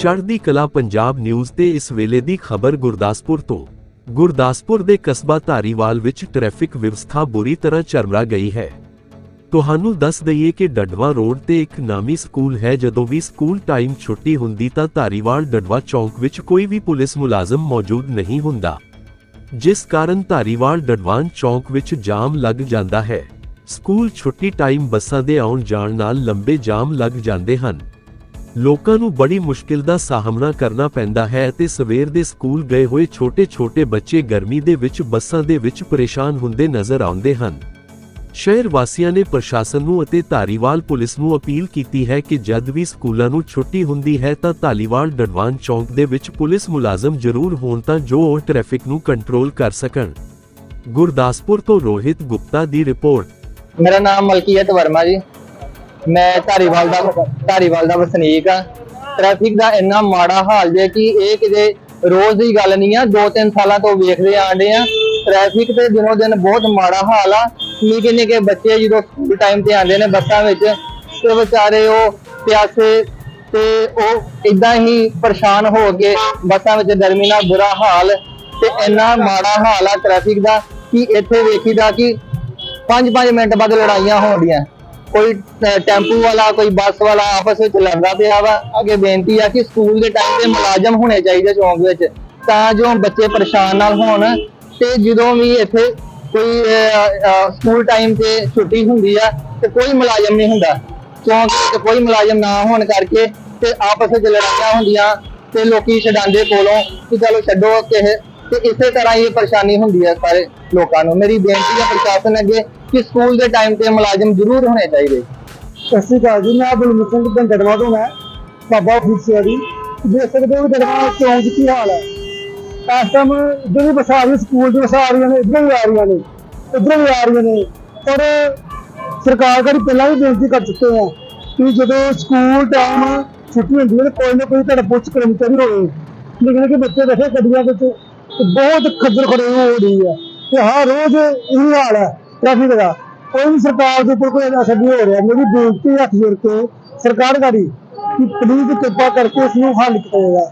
ਚੜ੍ਹਦੀ ਕਲਾ ਪੰਜਾਬ ਨਿਊਜ਼ ਤੇ ਇਸ ਵੇਲੇ ਦੀ ਖਬਰ ਗੁਰਦਾਸਪੁਰ ਤੋਂ। ਗੁਰਦਾਸਪੁਰ ਦੇ ਕਸਬਾ ਧਾਰੀਵਾਲ ਵਿੱਚ ਟ੍ਰੈਫਿਕ ਵਿਵਸਥਾ ਬੁਰੀ ਤਰ੍ਹਾਂ ਚਰਮਰਾ ਗਈ ਹੈ। ਤੁਹਾਨੂੰ ਦੱਸ ਦਈਏ ਕਿ ਡਡਵਾ ਰੋਡ ਤੇ ਇੱਕ ਨਾਮੀ ਸਕੂਲ ਹੈ, ਜਦੋਂ ਵੀ ਸਕੂਲ ਟਾਈਮ ਛੁੱਟੀ ਹੁੰਦੀ ਤਾਂ ਧਾਰੀਵਾਲ ਡਡਵਾ ਚੌਂਕ ਵਿੱਚ ਕੋਈ ਵੀ ਪੁਲਿਸ ਮੁਲਾਜ਼ਮ ਮੌਜੂਦ ਨਹੀਂ ਹੁੰਦਾ। ਜਿਸ ਕਾਰਨ ਧਾਰੀਵਾਲ ਡਡਵਾਨ ਚੌਂਕ ਵਿੱਚ ਜਾਮ ਲੱਗ ਜਾਂਦਾ ਹੈ। ਸਕੂਲ ਛੁੱਟੀ ਟਾਈਮ ਬੱਸਾਂ ਦੇ ਆਉਣ ਜਾਣ ਨਾਲ ਲੰਬੇ ਜਾਮ ਲੱਗ ਜਾਂਦੇ ਹਨ। ਲੋਕਾਂ ਨੂੰ ਬੜੀ ਮੁਸ਼ਕਿਲ ਦਾ ਸਾਹਮਣਾ ਕਰਨਾ ਪੈਂਦਾ ਹੈ ਅਤੇ ਸਵੇਰ ਦੇ ਸਕੂਲ ਗਏ ਹੋਏ ਛੋਟੇ-ਛੋਟੇ ਬੱਚੇ ਗਰਮੀ ਦੇ ਵਿੱਚ ਬੱਸਾਂ ਦੇ ਵਿੱਚ ਪਰੇਸ਼ਾਨ ਹੁੰਦੇ ਨਜ਼ਰ ਆਉਂਦੇ ਹਨ। ਸ਼ਹਿਰ ਵਾਸੀਆਂ ਨੇ ਪ੍ਰਸ਼ਾਸਨ ਨੂੰ ਅਤੇ ਧਾਰੀਵਾਲ ਪੁਲਿਸ ਨੂੰ ਅਪੀਲ ਕੀਤੀ ਹੈ ਕਿ ਜਦ ਵੀ ਸਕੂਲਾਂ ਨੂੰ ਛੁੱਟੀ ਹੁੰਦੀ ਹੈ ਤਾਂ ਧਾਲੀਵਾਲ ਡਡਵਾਨ ਚੌਂਕ ਦੇ ਵਿੱਚ ਪੁਲਿਸ ਮੁਲਾਜ਼ਮ ਜ਼ਰੂਰ ਹੋਣ ਤਾਂ ਜੋ ਉਹ ਟ੍ਰੈਫਿਕ ਨੂੰ ਕੰਟਰੋਲ ਕਰ ਸਕਣ। ਗੁਰਦਾਸਪੁਰ ਤੋਂ ਰੋਹਿਤ ਗੁਪਤਾ ਦੀ ਰਿਪੋਰਟ। ਮੇਰਾ ਨਾਮ ਮਲਕੀਅਤ ਵਰਮਾ ਜੀ। ਮੈਂ ਧਾਰੀਵਾਲ ਦਾ ਧਾਰੀਵਾਲ ਦਾ ਵਸਨੀਕ ਆ ਟ੍ਰੈਫਿਕ ਦਾ ਇੰਨਾ ਮਾੜਾ ਹਾਲ ਜੇ ਕਿ ਇਹ ਕਿਤੇ ਰੋਜ਼ ਦੀ ਗੱਲ ਨਹੀਂ ਆ, ਦੋ ਤਿੰਨ ਸਾਲਾਂ ਤੋਂ ਵੇਖਦੇ ਆਂਦੇ ਆ। ਟ੍ਰੈਫਿਕ ਤੇ ਦਿਨੋ ਦਿਨ ਬਹੁਤ ਮਾੜਾ ਹਾਲ ਆ। ਨਿੱਕੇ ਨਿੱਕੇ ਬੱਚੇ ਜਦੋਂ ਸਕੂਲ ਟਾਈਮ ਤੇ ਆਉਂਦੇ ਨੇ ਬੱਸਾਂ ਵਿੱਚ, ਤੇ ਵਿਚਾਰੇ ਉਹ ਪਿਆਸੇ ਤੇ ਉਹ ਇਦਾਂ ਹੀ ਪਰੇਸ਼ਾਨ ਹੋ ਕੇ ਬੱਸਾਂ ਵਿੱਚ ਗਰਮੀ ਨਾਲ ਬੁਰਾ ਹਾਲ ਤੇ ਇੰਨਾ ਮਾੜਾ ਹਾਲ ਆ ਟ੍ਰੈਫਿਕ ਦਾ ਕਿ ਇੱਥੇ ਵੇਖੀਦਾ ਕਿ 5-5 ਮਿੰਟ ਬਾਅਦ ਲੜਾਈਆਂ ਹੋਣੀਆਂ ਕੋਈ ਟੈਂਪੂ ਵਾਲਾ, ਕੋਈ ਬੱਸ ਵਾਲਾ ਆਪਸ ਵਿੱਚ ਲੜਦਾ ਪਿਆ ਵਾ। ਅੱਗੇ ਬੇਨਤੀ ਆ ਕਿ ਸਕੂਲ ਦੇ ਟਾਈਮ ਤੇ ਮੁਲਾਜ਼ਮ ਹੋਣੇ ਚਾਹੀਦੇ ਚੌਂਕ ਵਿੱਚ, ਤਾਂ ਜੋ ਬੱਚੇ ਪਰੇਸ਼ਾਨ ਨਾ ਹੋਣ। ਤੇ ਜਦੋਂ ਵੀ ਇੱਥੇ ਕੋਈ ਸਕੂਲ ਟਾਈਮ ਤੇ ਛੁੱਟੀ ਹੁੰਦੀ ਆ, ਤੇ ਕੋਈ ਮੁਲਾਜ਼ਮ ਨਹੀਂ ਹੁੰਦਾ। ਚੌਂਕ ਵਿੱਚ ਕੋਈ ਮੁਲਾਜ਼ਮ ਨਾ ਹੋਣ ਕਰਕੇ ਤੇ ਆਪਸ ਵਿੱਚ ਲੜਾਈਆਂ ਹੁੰਦੀਆਂ ਤੇ ਲੋਕੀ ਛਡਾਂਦੇ ਕੋਲੋਂ ਕਿ ਚਲੋ ਛੱਡੋ ਕਿਸੇ ਤੇ ਇਸੇ ਤਰ੍ਹਾਂ ਹੀ ਪਰੇਸ਼ਾਨੀ ਹੁੰਦੀ ਹੈ ਸਾਰੇ ਲੋਕਾਂ ਨੂੰ। ਮੇਰੀ ਬੇਨਤੀ ਹੈ ਪ੍ਰਸ਼ਾਸਨ ਅੱਗੇ ਕਿ ਸਕੂਲ ਦੇ ਟਾਈਮ ਤੇ ਮੁਲਾਜ਼ਮ ਜ਼ਰੂਰ ਹੋਣੇ ਚਾਹੀਦੇ। ਸਤਿ ਸ਼੍ਰੀ ਅਕਾਲ ਜੀ, ਮੈਂ ਬਲਮੀਤ ਸਿੰਘ ਬੰਦੜਵਾ ਤੋਂ ਮੈਂ, ਬਾਬਾ ਫੀਸਿਆ ਜੀ। ਦੇਖ ਸਕਦੇ ਹੋ ਦਰਵਾ ਚੌਂਕ ਕੀ ਹਾਲ ਹੈ। ਇਸ ਟਾਈਮ ਇੱਧਰ ਵੀ ਬੱਸਾਂ ਆ ਸਕੂਲ ਦੀ ਬੱਸਾਂ ਆ ਰਹੀਆਂ ਨੇ, ਇੱਧਰ ਵੀ ਆ ਰਹੀਆਂ ਨੇ, ਇੱਧਰ ਵੀ ਆ ਰਹੀਆਂ ਨੇ। ਪਰ ਸਰਕਾਰ ਕਰੀ ਪਹਿਲਾਂ ਵੀ ਬੇਨਤੀ ਕਰ ਚੁੱਕੇ ਆ ਕਿ ਜਦੋਂ ਸਕੂਲ ਟਾਈਮ ਛੁੱਟੀ ਹੁੰਦੀ ਹੈ ਤਾਂ ਕੋਈ ਨਾ ਕੋਈ ਤੁਹਾਡਾ ਪੁੱਛ ਕਰਮਚਾਰੀ ਹੋਵੇ। ਲੇਕਿਨ ਕਿ ਬੱਚੇ ਬੈਠੇ ਗੱਡੀਆਂ ਵਿੱਚ ਬਹੁਤ ਖੱਜਲ ਖੜੇ ਹੋ ਰਹੀ ਹੈ ਤੇ ਹਰ ਰੋਜ਼ ਇਹੀ ਹਾਲ ਹੈ ਟ੍ਰੈਫਿਕ ਦਾ। ਕੋਈ ਵੀ ਸਰਕਾਰ ਦੇ ਉੱਪਰ ਕੋਈ ਅਸਰ ਨਹੀਂ ਹੋ ਰਿਹਾ। ਮੇਰੀ ਬੇਨਤੀ ਹੱਥ ਜੋੜ ਕੇ ਸਰਕਾਰ ਗਾੜੀ ਕਿ ਪਲੀਜ਼ ਕਿਰਪਾ ਕਰਕੇ ਇਸ ਨੂੰ ਹੱਲ ਕੀਤਾ ਜਾਏਗਾ